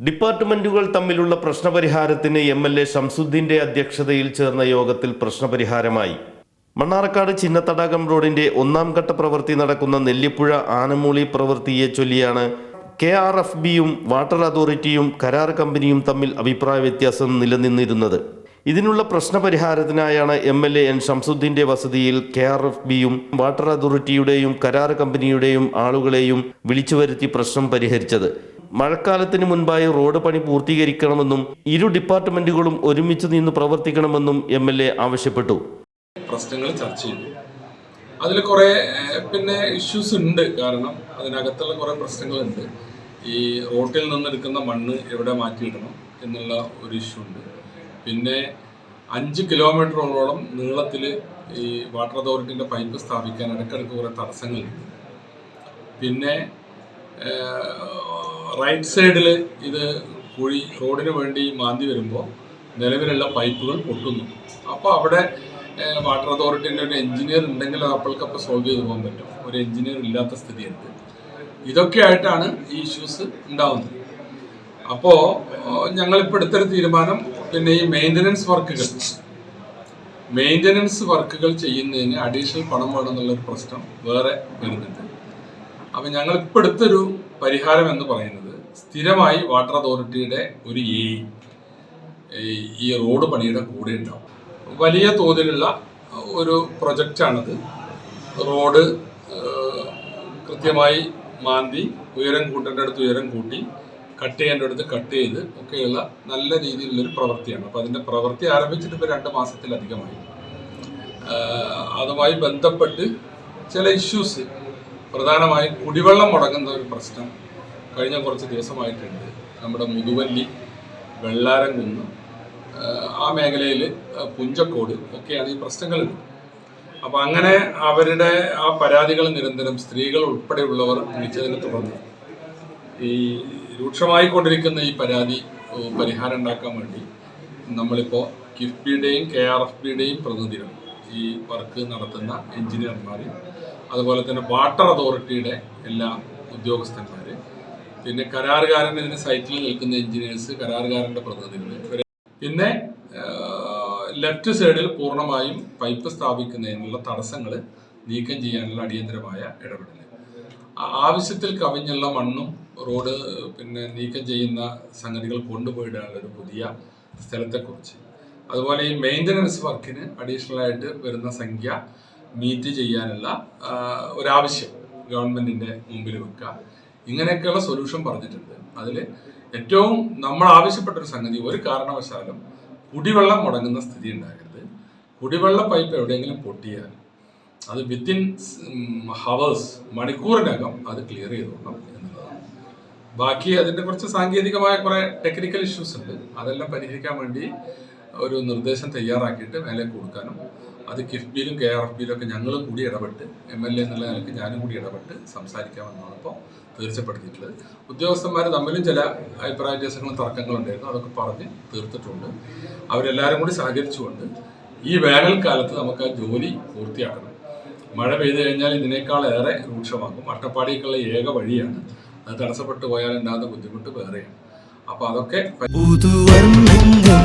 ഡിപ്പാർട്ട്മെന്റുകൾ തമ്മിലുള്ള പ്രശ്നപരിഹാരത്തിന് M L A ഷംസുദ്ദീന്റെ അധ്യക്ഷതയിൽ ചേർന്ന യോഗത്തിൽ പ്രശ്നപരിഹാരമായി. മണ്ണാർക്കാട് ചിന്നത്തടാകം റോഡിന്റെ ഒന്നാം ഘട്ട പ്രവൃത്തി നടക്കുന്ന നെല്ലിപ്പുഴ ആനമൂളി പ്രവൃത്തിയെ ചൊല്ലിയാണ് കെ ആർ എഫ് ബിയും വാട്ടർ അതോറിറ്റിയും കരാർ കമ്പനിയും തമ്മിൽ അഭിപ്രായ വ്യത്യാസം നിലനിന്നിരുന്നത്. ഇതിനുള്ള പ്രശ്നപരിഹാരത്തിനായാണ് എം എൽ എ എൻ ഷംസുദ്ദീന്റെ വസതിയിൽ കെ ആർ എഫ് ബിയും വാട്ടർ അതോറിറ്റിയുടെയും കരാർ കമ്പനിയുടെയും ആളുകളെയും വിളിച്ചു വരുത്തി പ്രശ്നം പരിഹരിച്ചത്. മഴക്കാലത്തിന് മുൻപായി റോഡ് പണി പൂർത്തീകരിക്കണമെന്നും ഇരു ഡിപ്പാർട്ട്മെന്റുകളും ഒരുമിച്ച് നിന്ന് പ്രവർത്തിക്കണമെന്നും എം എൽ എ ആവശ്യപ്പെട്ടു. പ്രശ്നങ്ങൾ ചർച്ച ചെയ്തു. അതിൽ കുറേ പിന്നെ ഇഷ്യൂസ് ഉണ്ട്. കാരണം അതിനകത്തുള്ള കുറേ പ്രശ്നങ്ങളുണ്ട്. ഈ റോട്ടിൽ നിന്നെടുക്കുന്ന മണ്ണ് എവിടെ മാറ്റിയിടണം എന്നുള്ള ഒരു ഇഷ്യൂ ഉണ്ട്. പിന്നെ അഞ്ച് കിലോമീറ്ററോളം നീളത്തിൽ ഈ വാട്ടർ അതോറിറ്റിന്റെ പൈപ്പ് സ്ഥാപിക്കാൻ ഇടയ്ക്കിടയ്ക്ക് കുറേ തടസ്സങ്ങളുണ്ട്. പിന്നെ റൈറ്റ് സൈഡിൽ ഇത് കുഴി റോഡിന് വേണ്ടി മാന്തി വരുമ്പോൾ നിലവിലുള്ള പൈപ്പുകൾ പൊട്ടുന്നു. അപ്പോൾ അവിടെ വാട്ടർ അതോറിറ്റിന്റെ ഒരു എഞ്ചിനീയർ ഉണ്ടെങ്കിൽ അപ്പോൾക്കപ്പോൾ സോൾവ് ചെയ്തു പോകാൻ പറ്റും. ഒരു എഞ്ചിനീയർ ഇല്ലാത്ത സ്ഥിതിയുണ്ട് ഇതൊക്കെ ആയിട്ടാണ് ഈ ഇഷ്യൂസ് ഉണ്ടാവുന്നത്. അപ്പോൾ ഞങ്ങളിപ്പോൾ എടുത്തൊരു തീരുമാനം പിന്നെ ഈ മെയിന്റനൻസ് വർക്കുകൾ മെയിന്റനൻസ് വർക്കുകൾ ചെയ്യുന്നതിന് അഡീഷണൽ പണം വേണമെന്നുള്ളൊരു പ്രശ്നം വേറെ വരുന്നുണ്ട്. അപ്പം ഞങ്ങൾ ഇപ്പൊ എടുത്തൊരു പരിഹാരം എന്ന് പറയുന്നത് സ്ഥിരമായി വാട്ടർ അതോറിറ്റിയുടെ ഒരു എ ഈ റോഡ് പണിയുടെ കൂടെ ഉണ്ടാവും. വലിയ തോതിലുള്ള ഒരു പ്രൊജക്റ്റാണിത് റോഡ് കൃത്യമായി മാന്തി ഉയരം കൂട്ടേണ്ട അടുത്ത് ഉയരം കൂട്ടി കട്ട് ചെയ്യേണ്ട അടുത്ത് കട്ട് ചെയ്ത് ഒക്കെയുള്ള നല്ല രീതിയിലുള്ളൊരു പ്രവൃത്തിയാണ്. അപ്പോൾ അതിന്റെ പ്രവൃത്തി ആരംഭിച്ചിട്ട് ഇപ്പോൾ രണ്ട് മാസത്തിലധികമായി. അതുമായി ബന്ധപ്പെട്ട് ചില ഇഷ്യൂസ് പ്രധാനമായും കുടിവെള്ളം മുടങ്ങുന്ന ഒരു പ്രശ്നം കഴിഞ്ഞ കുറച്ച് ദിവസമായിട്ടുണ്ട്. നമ്മുടെ മുതുവല്ലി വെള്ളാരംകുന്ന് കുന്ന് ആ മേഖലയിൽ പുഞ്ചക്കോട് ഒക്കെയാണ് ഈ പ്രശ്നങ്ങളുണ്ട് അപ്പോൾ അങ്ങനെ അവരുടെ ആ പരാതികൾ നിരന്തരം സ്ത്രീകൾ ഉൾപ്പെടെയുള്ളവർ വിളിച്ചതിനെ തുടർന്ന് ഈ രൂക്ഷമായിക്കൊണ്ടിരിക്കുന്ന ഈ പരാതി പരിഹാരം ഉണ്ടാക്കാൻ വേണ്ടി നമ്മളിപ്പോൾ കിഫ്ബിയുടെയും കെ ആർ എഫ് ബിയുടെയും പ്രതിനിധികൾ ഈ വർക്ക് നടത്തുന്ന എഞ്ചിനീയർമാർ അതുപോലെ തന്നെ വാട്ടർ അതോറിറ്റിയുടെ എല്ലാ ഉദ്യോഗസ്ഥന്മാർ പിന്നെ കരാറുകാരൻ ഇതിന് സൈറ്റിൽ നിൽക്കുന്ന എഞ്ചിനീയേഴ്സ് കരാറുകാരന്റെ പ്രതിനിധികൾ പിന്നെ ലെഫ്റ്റ് സൈഡിൽ പൂർണമായും പൈപ്പ് സ്ഥാപിക്കുന്നതിനുള്ള തടസ്സങ്ങൾ നീക്കം ചെയ്യാനുള്ള അടിയന്തരമായ ഇടപെടൽ ആവശ്യത്തിൽ കവിഞ്ഞുള്ള മണ്ണും റോഡ് പിന്നെ നീക്കം ചെയ്യുന്ന സംഗതികൾ കൊണ്ടുപോയിടാനുള്ള ഒരു പുതിയ സ്ഥലത്തെക്കുറിച്ച്. അതുപോലെ ഈ മെയിന്റനൻസ് വർക്കിന് അഡീഷണൽ ആയിട്ട് വരുന്ന സംഖ്യ മീറ്റ് ചെയ്യാനുള്ള ഒരാവശ്യം ഗവൺമെന്റിന്റെ മുമ്പിൽ വെക്കുക. ഇങ്ങനെയൊക്കെയുള്ള സൊല്യൂഷൻ പറഞ്ഞിട്ടുണ്ട്. അതിൽ ഏറ്റവും നമ്മൾ ആവശ്യപ്പെട്ട ഒരു സംഗതി ഒരു കാരണവശാലും കുടിവെള്ളം മുടങ്ങുന്ന സ്ഥിതി ഉണ്ടാകരുത്. കുടിവെള്ള പൈപ്പ് എവിടെയെങ്കിലും പൊട്ടിയാൽ അത് വിത്തിൻ ഹവേഴ്സ് മണിക്കൂറിനകം അത് ക്ലിയർ ചെയ്തോണം എന്നുള്ളതാണ്. ബാക്കി അതിന്റെ കുറച്ച് സാങ്കേതികമായ കുറേ ടെക്നിക്കൽ ഇഷ്യൂസ് ഉണ്ട്. അതെല്ലാം പരിഹരിക്കാൻ വേണ്ടി ഒരു നിർദ്ദേശം തയ്യാറാക്കിയിട്ട് വില കൊടുക്കാനും അത് കിഫ്ബിയിലും കെ ആർ എഫ് ബിയിലും ഒക്കെ ഞങ്ങൾ കൂടി ഇടപെട്ട് എം എൽ എ എന്നുള്ള നിലയ്ക്ക് ഞാനും കൂടി ഇടപെട്ട് സംസാരിക്കാമെന്നാണ് ഇപ്പോൾ തീർച്ചപ്പെടുത്തിയിട്ടുള്ളത്. ഉദ്യോഗസ്ഥന്മാർ തമ്മിലും ചില അഭിപ്രായ വ്യത്യാസങ്ങളും തർക്കങ്ങളും ഉണ്ടായിരുന്നു അതൊക്കെ പറഞ്ഞ് തീർത്തിട്ടുണ്ട്. അവരെല്ലാവരും കൂടി സഹകരിച്ചുകൊണ്ട് ഈ വേനൽക്കാലത്ത് നമുക്ക് ആ ജോലി പൂർത്തിയാക്കണം. മഴ പെയ്തു കഴിഞ്ഞാൽ ഇതിനേക്കാൾ ഏറെ രൂക്ഷമാകും. അട്ടപ്പാടിക്കുള്ള ഏക വഴിയാണ്. അത് തടസ്സപ്പെട്ടു പോയാൽ ഉണ്ടാകുന്ന ബുദ്ധിമുട്ട് വേറെയാണ്. അപ്പൊ അതൊക്കെ പുതുവർണങ്ങൾ